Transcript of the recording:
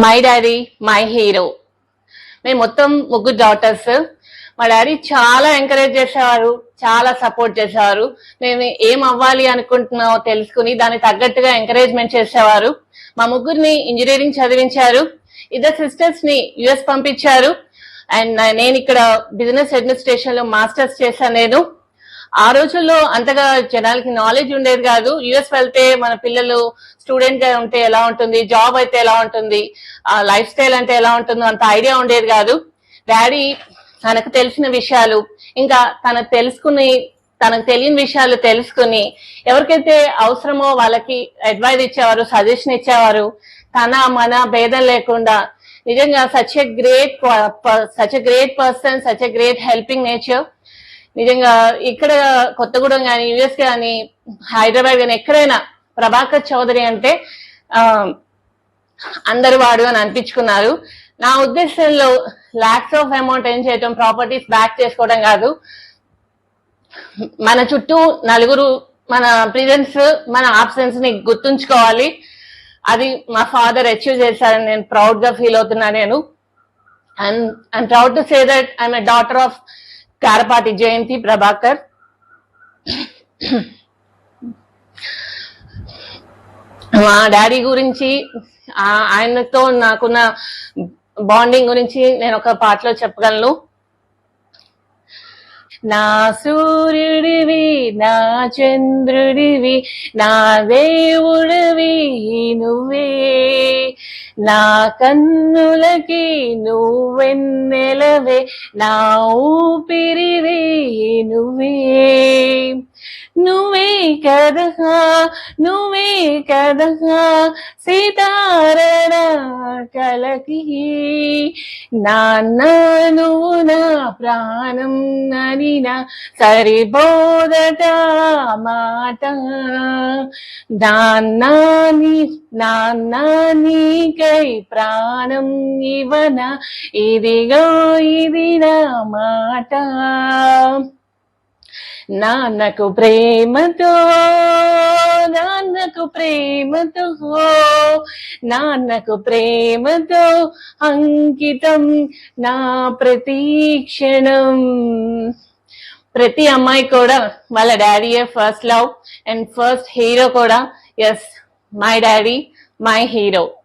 My daddy my hero మేము మొత్తం ముగ్గురు డాటర్స్ మా డాడీ చాలా ఎంకరేజ్ చేసేవారు చాలా సపోర్ట్ చేసేవారు మేము ఏం అవ్వాలి అనుకుంటున్నామో తెలుసుకుని దానికి తగ్గట్టుగా ఎంకరేజ్మెంట్ చేసేవారు. మా ముగ్గురిని ఇంజనీరింగ్ చదివించారు. ఇద్దరు సిస్టర్స్ని యుఎస్ పంపించారు. అండ్ uh, నేను ఇక్కడ బిజినెస్ అడ్మినిస్ట్రేషన్లో మాస్టర్స్ చేశాను నేను. ఆ రోజుల్లో అంతగా జనాలకి నాలెడ్జ్ ఉండేది కాదు. యుఎస్ వెళ్తే మన పిల్లలు స్టూడెంట్గా ఉంటే ఎలా ఉంటుంది? జాబ్ అయితే ఎలా ఉంటుంది? లైఫ్ స్టైల్ అంటే ఎలా ఉంటుందో అంత ఐడియా ఉండేది కాదు. డాడీ తనకు తెలిసిన విషయాలు ఇంకా తనకు తెలుసుకుని తనకు తెలియని విషయాలు తెలుసుకుని ఎవరికైతే అవసరమో వాళ్ళకి అడ్వైజ్ ఇచ్చేవారు సజెషన్ ఇచ్చేవారు తన మన భేదం లేకుండా నిజంగా such a great such a great person such a great helping nature నిజంగా ఇక్కడ కొత్తగూడెం కానీ యుఎస్ కానీ హైదరాబాద్ కానీ ఎక్కడైనా ప్రభాకర్ చౌదరి అంటే ఆ, అందరు వాడు అని అనిపించుకున్నారు. నా ఉద్దేశంలో లాక్స్ ఆఫ్ అమౌంట్ ఏం చేయటం ప్రాపర్టీస్ బ్యాక్ చేసుకోవడం కాదు. మన చుట్టూ నలుగురు మన ప్రిజెన్స్ మన ఆబ్సెన్స్ని గుర్తుంచుకోవాలి. అది మా ఫాదర్ అచీవ్ చేశారని నేను ప్రౌడ్గా ఫీల్ అవుతున్నా నేను. And I'm proud to say that I'm a daughter of Karapati Jayanthi Prabhakar మా డాడీ గురించి ఆయనతో నాకున్న బాండింగ్ గురించి నేను ఒక పాటలో చెప్పగలను. నా సూర్యుడివి నా చంద్రుడివి నా దేవుడివి నువ్వే. నా కన్నులకి నువ్వెన్నెలవే నా ఊపిరివి నువ్వే. కదహా నువ్వే కదహా సీతారణ కలకి. నాన్న నువ్వు నా ప్రాణం నరిన సరిబోదట మాట. నాన్న నీ నాన్న నీకై ప్రాణం ఇవన ఇదిగో ఇది నా మాట. నాన్నకు ప్రేమతో నాన్నకు ప్రేమతో నాన్నకు ప్రేమతో అంకితం నా ప్రతీక్షణం ప్రతి అమ్మాయి కూడా వాళ్ళ డాడీయే first love and first hero కూడా. Yes my daddy my hero